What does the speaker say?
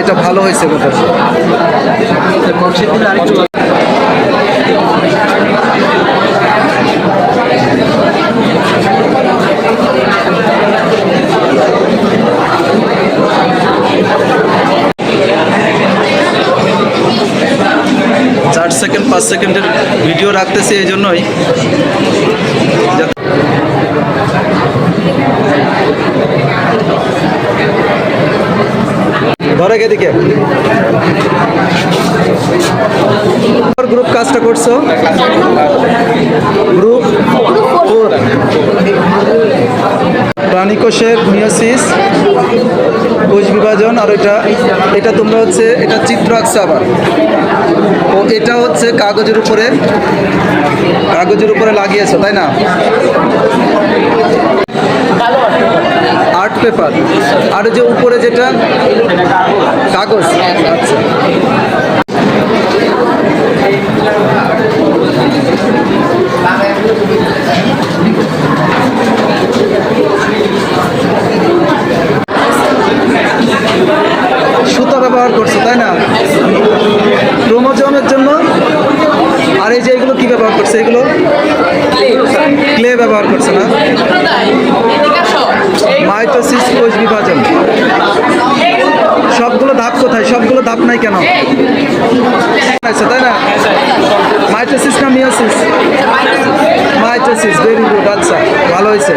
এটা ভালো হয়েছে কথা চার সেকেন্ড পাঁচ সেকেন্ডের ভিডিও রাখতেছি এই জন্যই। ধরে এদিকে। গ্রুপ কাজটা করছ? গ্রুপ প্রাণীকোষের মিওসিস কোষ বিভাজন, আর এটা এটা তোমরা হচ্ছে, এটা চিত্র আঁকছে আবার। ও এটা হচ্ছে কাগজের উপরে কাগজের উপরে লাগিয়েছো, তাই না? পেপার। আর যে উপরে যেটা, কাগজ। আচ্ছা। সুতা ব্যবহার করছ, তাই না? জন্য। আর এই যে এগুলো কি ব্যবহার করছে? এগুলো ক্লে ব্যবহার করছে না? মাইটোসিস কোষ বিভাজন। সবগুলো ধাপ কোথায়? সবগুলো ধাপ নাই কেন? তাই না? মাইটোসিস না মিওসিস মাইটোসিস ভেরি গুড আচ্ছা ভালো হয়েছে।